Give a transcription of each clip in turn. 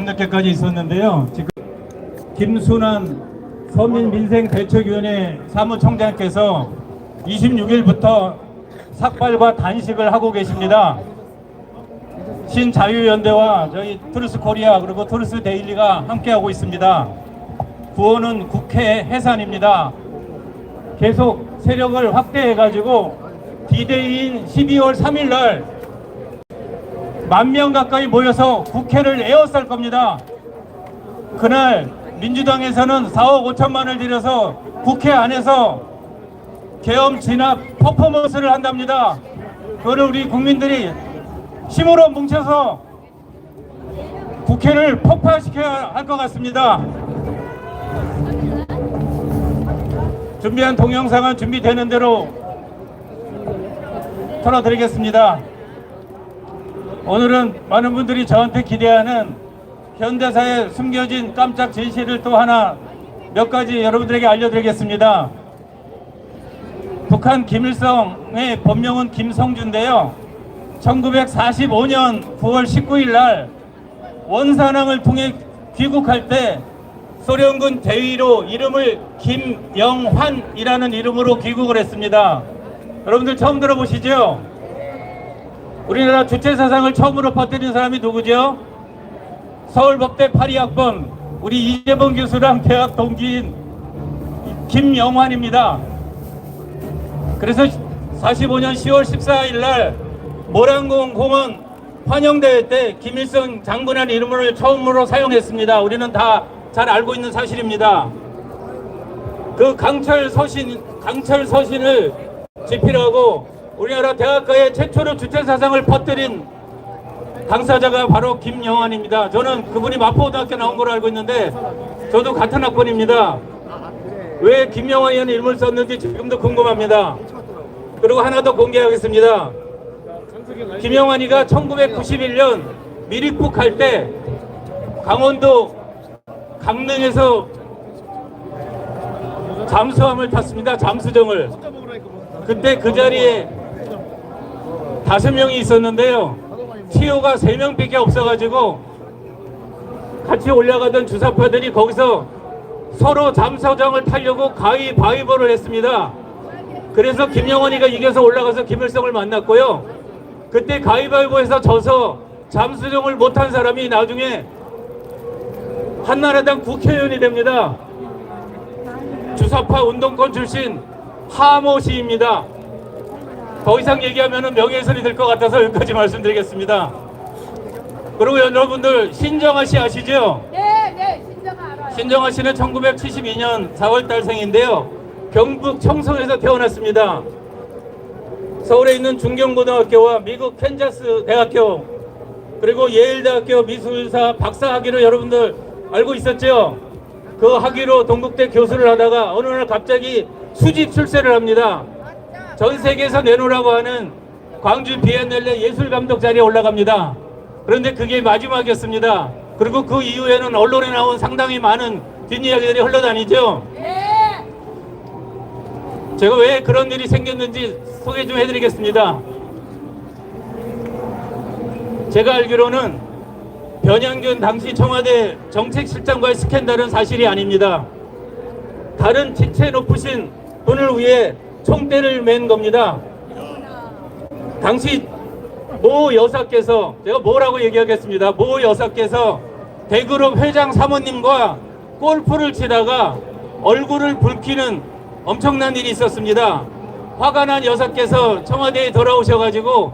밤늦게까지 있었는데요. 지금 김순환 서민민생대책위원회 사무총장께서 26일부터 삭발과 단식을 하고 계십니다. 신자유연대와 저희 트루스 코리아 그리고 트루스 데일리가 함께하고 있습니다. 구호는 국회 해산입니다. 계속 세력을 확대해가지고 디데이인 12월 3일 날 만 명 가까이 모여서 국회를 에워쌀 겁니다. 그날 민주당에서는 4억 5천만을 들여서 국회 안에서 계엄 진압 퍼포먼스를 한답니다. 그거를 우리 국민들이 힘으로 뭉쳐서 국회를 폭파시켜야 할 것 같습니다. 준비한 동영상은 준비되는 대로 털어드리겠습니다. 오늘은 많은 분들이 저한테 기대하는 현대사에 숨겨진 깜짝 진실을 또 하나 몇 가지 여러분들에게 알려드리겠습니다. 북한 김일성의 본명은 김성주인데요. 1945년 9월 19일 날 원산항을 통해 귀국할 때 소련군 대위로 이름을 김영환이라는 이름으로 귀국을 했습니다. 여러분들 처음 들어보시죠? 우리나라 주체 사상을 처음으로 퍼뜨린 사람이 누구죠? 서울법대 82학번 우리 이재범 교수랑 대학 동기인 김영환입니다. 그래서 45년 10월 14일 날 모란공 공원 환영대회 때 김일성 장군의 이름을 처음으로 사용했습니다. 우리는 다 잘 알고 있는 사실입니다. 그 강철 서신 강철 서신을 집필하고 우리나라 대학가의 최초로 주체 사상을 퍼뜨린 당사자가 바로 김영환입니다. 저는 그분이 마포고등학교 나온 걸로 알고 있는데 저도 같은 학번입니다. 왜 김영환이라는 이름을 썼는지 지금도 궁금합니다. 그리고 하나 더 공개하겠습니다. 김영환이가 1991년 미리국 할 때 강원도 강릉에서 잠수함을 탔습니다. 잠수정을. 그때 그 자리에 다섯 명이 있었는데요. 티오가 세 명밖에 없어가지고 같이 올라가던 주사파들이 거기서 서로 잠수정을 타려고 가위바위보를 했습니다. 그래서 김영원이가 이겨서 올라가서 김일성을 만났고요. 그때 가위바위보에서 져서 잠수정을 못한 사람이 나중에 한나라당 국회의원이 됩니다. 주사파 운동권 출신 하모 씨입니다. 더 이상 얘기하면 명예훼손이 될 것 같아서 여기까지 말씀드리겠습니다. 그리고 여러분들 신정아 씨 아시죠? 네, 네, 신정아 알아요. 신정아 씨는 1972년 4월 달 생인데요. 경북 청송에서 태어났습니다. 서울에 있는 중경고등학교와 미국 캔자스 대학교 그리고 예일대학교 미술사 박사 학위를 여러분들 알고 있었죠? 그 학위로 동국대 교수를 하다가 어느 날 갑자기 수집 출세를 합니다. 전 세계에서 내놓으라고 하는 광주 비엔날레 예술 감독 자리에 올라갑니다. 그런데 그게 마지막이었습니다. 그리고 그 이후에는 언론에 나온 상당히 많은 뒷이야기들이 흘러다니죠. 네. 제가 왜 그런 일이 생겼는지 소개 좀 해드리겠습니다. 제가 알기로는 변양균 당시 청와대 정책실장과의 스캔들은 사실이 아닙니다. 다른 지체 높으신 분을 위해 총대를 맨 겁니다. 당시 모 여사께서 제가 뭐라고 얘기하겠습니다. 모 여사께서 대그룹 회장 사모님과 골프를 치다가 얼굴을 붉히는 엄청난 일이 있었습니다. 화가 난 여사께서 청와대에 돌아오셔가지고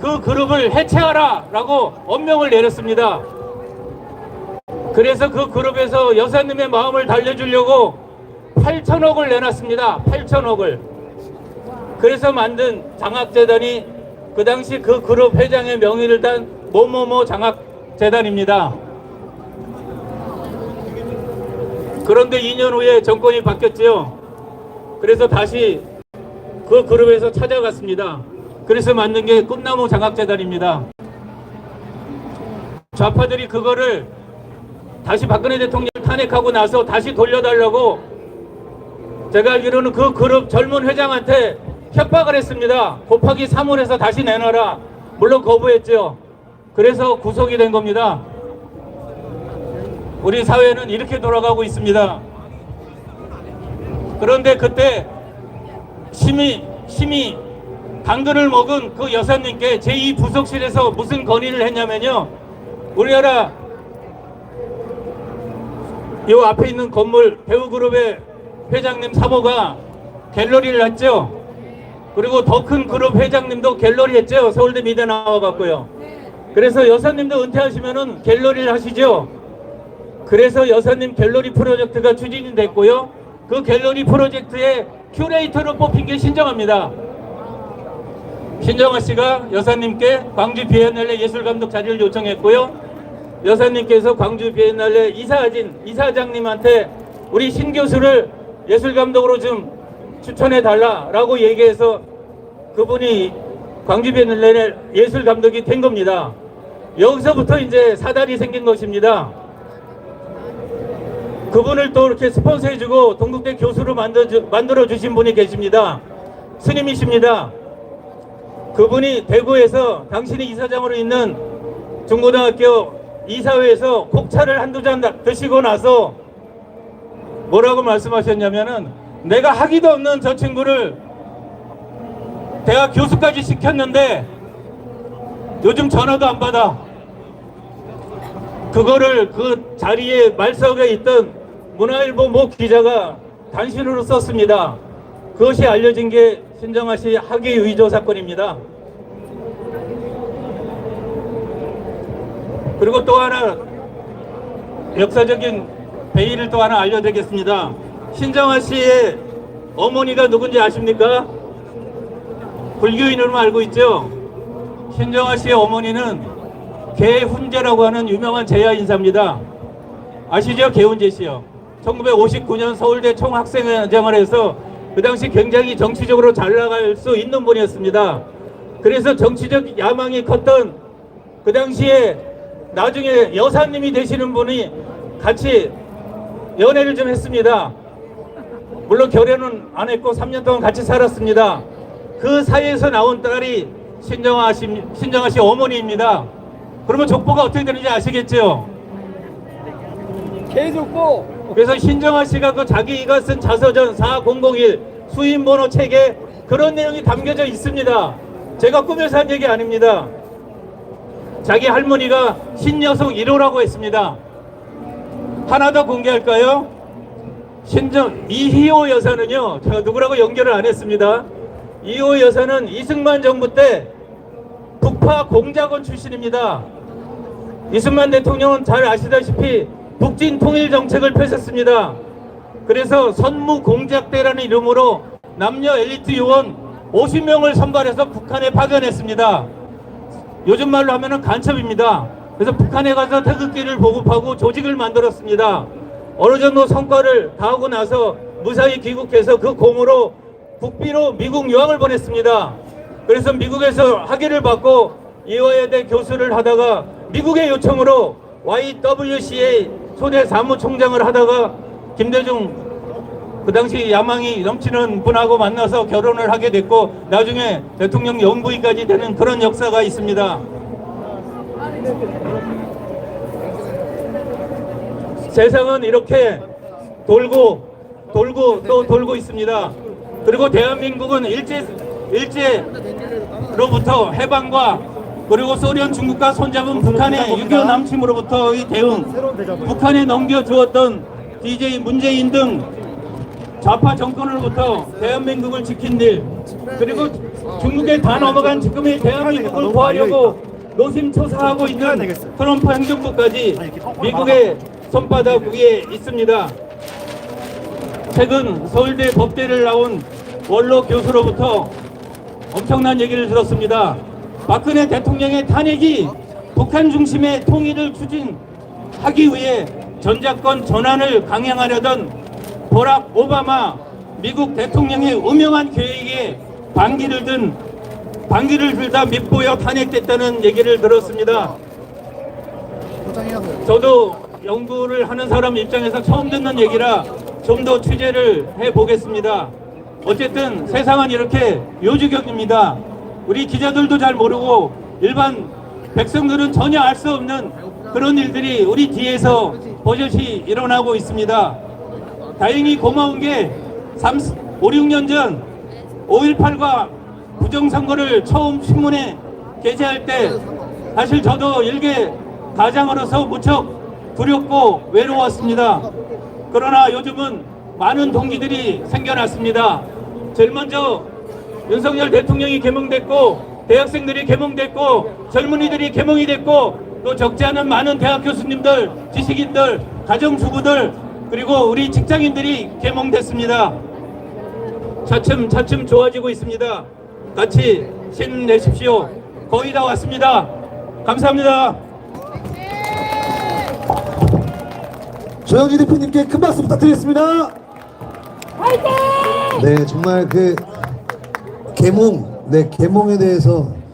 그 그룹을 해체하라 라고 엄명을 내렸습니다. 그래서 그 그룹에서 여사님의 마음을 달래주려고 8천억을 내놨습니다. 8천억을. 그래서 만든 장학재단이 그 당시 그 그룹 회장의 명의를 단 뭐뭐뭐 장학재단입니다. 그런데 2년 후에 정권이 바뀌었지요. 그래서 다시 그 그룹에서 찾아갔습니다. 그래서 만든 게 꿈나무 장학재단입니다. 좌파들이 그거를 다시 박근혜 대통령 탄핵하고 나서 다시 돌려달라고 제가 알기로는 그 그룹 젊은 회장한테 협박을 했습니다. 곱하기 3을 해서 다시 내놔라. 물론 거부했죠. 그래서 구속이 된 겁니다. 우리 사회는 이렇게 돌아가고 있습니다. 그런데 그때 심히 심히 당근을 먹은 그 여사님께 제2 부속실에서 무슨 건의를 했냐면요. 우리나라 이 앞에 있는 건물 배우그룹의 회장님 사모가 갤러리를 했죠. 그리고 더 큰 그룹 회장님도 갤러리 했죠. 서울대 미대 나와갖고요. 그래서 여사님도 은퇴하시면은 갤러리를 하시죠. 그래서 여사님 갤러리 프로젝트가 추진이 됐고요. 그 갤러리 프로젝트의 큐레이터로 뽑힌 게 신정합니다. 신정아 씨가 여사님께 광주 비엔날레 예술감독 자리를 요청했고요. 여사님께서 광주 비엔날레 이사진 이사장님한테 우리 신 교수를 예술감독으로 좀 추천해 달라라고 얘기해서 그분이 광주 비엔날레 예술 감독이 된 겁니다. 여기서부터 이제 사달이 생긴 것입니다. 그분을 또 이렇게 스폰서해주고 동국대 교수로 만들어, 주신 분이 계십니다. 스님이십니다. 그분이 대구에서 당신이 이사장으로 있는 중고등학교 이사회에서 곡차를 한두 잔 다- 드시고 나서 뭐라고 말씀하셨냐면은 내가 하기도 없는 저 친구를 대학 교수까지 시켰는데 요즘 전화도 안 받아. 그거를 그 자리에 말석에 있던 문화일보 모 기자가 단신으로 썼습니다. 그것이 알려진 게 신정아 씨 학위 위조 사건입니다. 그리고 또 하나 역사적인 베일을 또 하나 알려드리겠습니다. 신정아 씨의 어머니가 누군지 아십니까? 불교인으로 알고 있죠? 신정아 씨의 어머니는 개훈제라고 하는 유명한 제야 인사입니다. 아시죠? 개훈제 씨요. 1959년 서울대 총학생회장을 해서 그 당시 굉장히 정치적으로 잘 나갈 수 있는 분이었습니다. 그래서 정치적 야망이 컸던 그 당시에 나중에 여사님이 되시는 분이 같이 연애를 좀 했습니다. 물론 결혼은 안 했고 3년 동안 같이 살았습니다. 그 사이에서 나온 딸이 신정아 씨, 신정아 씨 어머니입니다. 그러면 족보가 어떻게 되는지 아시겠죠? 계속고 그래서 신정아 씨가 그 자기가 쓴 자서전 4001 수인번호 책에 그런 내용이 담겨져 있습니다. 제가 꾸며서 한 얘기 아닙니다. 자기 할머니가 신여성 1호라고 했습니다. 하나 더 공개할까요? 신정 이희호 여사는요. 제가 누구라고 연결을 안 했습니다. 이희호 여사는 이승만 정부 때 북파 공작원 출신입니다. 이승만 대통령은 잘 아시다시피 북진 통일 정책을 펼쳤습니다. 그래서 선무 공작대라는 이름으로 남녀 엘리트 요원 50명을 선발해서 북한에 파견했습니다. 요즘 말로 하면은 간첩입니다. 그래서 북한에 가서 태극기를 보급하고 조직을 만들었습니다. 어느 정도 성과를 다하고 나서 무사히 귀국해서 그 공으로 국비로 미국 유학을 보냈습니다. 그래서 미국에서 학위를 받고 이화여대 교수를 하다가 미국의 요청으로 YWCA 초대 사무총장을 하다가 김대중 그 당시 야망이 넘치는 분하고 만나서 결혼을 하게 됐고 나중에 대통령 영부인까지 되는 그런 역사가 있습니다. 세상은 이렇게 돌고 돌고 또 돌고 있습니다. 그리고 대한민국은 일제 일제로부터 해방과 그리고 소련 중국과 손잡은 북한의 6.25 남침으로부터의 대응, 북한에 넘겨주었던 DJ 문재인 등 좌파 정권으로부터 대한민국을 지킨 일, 그리고 중국에 다 넘어간 지금의 대한민국을 구하려고 노심초사하고 있는 트럼프 행정부까지 미국의 손바닥 위에 있습니다. 최근 서울대 법대를 나온 원로 교수로부터 엄청난 얘기를 들었습니다. 박근혜 대통령의 탄핵이 북한 중심의 통일을 추진하기 위해 전작권 전환을 강행하려던 버락 오바마 미국 대통령의 음흉한 계획에 반기를 든 반기를 들다 밉보여 탄핵됐다는 얘기를 들었습니다. 저도 연구를 하는 사람 입장에서 처음 듣는 얘기라 좀 더 취재를 해 보겠습니다. 어쨌든 세상은 이렇게 요주경입니다. 우리 기자들도 잘 모르고 일반 백성들은 전혀 알 수 없는 그런 일들이 우리 뒤에서 버젓이 일어나고 있습니다. 다행히 고마운 게 3, 5, 6년 전 5.18과 부정선거를 처음 신문에 게재할 때 사실 저도 일개 가장으로서 무척 두렵고 외로웠습니다. 그러나 요즘은 많은 동기들이 생겨났습니다. 제일 먼저 윤석열 대통령이 개몽됐고 대학생들이 개몽됐고 젊은이들이 개몽이 됐고 또 적지 않은 많은 대학 교수님들 지식인들 가정주부들 그리고 우리 직장인들이 개몽됐습니다. 차츰 차츰 좋아지고 있습니다. 같이 힘내십시오. 거의 다 왔습니다. 감사합니다. 조영진 대표님께 큰 박수 부탁드리겠습니다. 화이팅! 네, 정말 그 개몽, 네 개몽에 대해서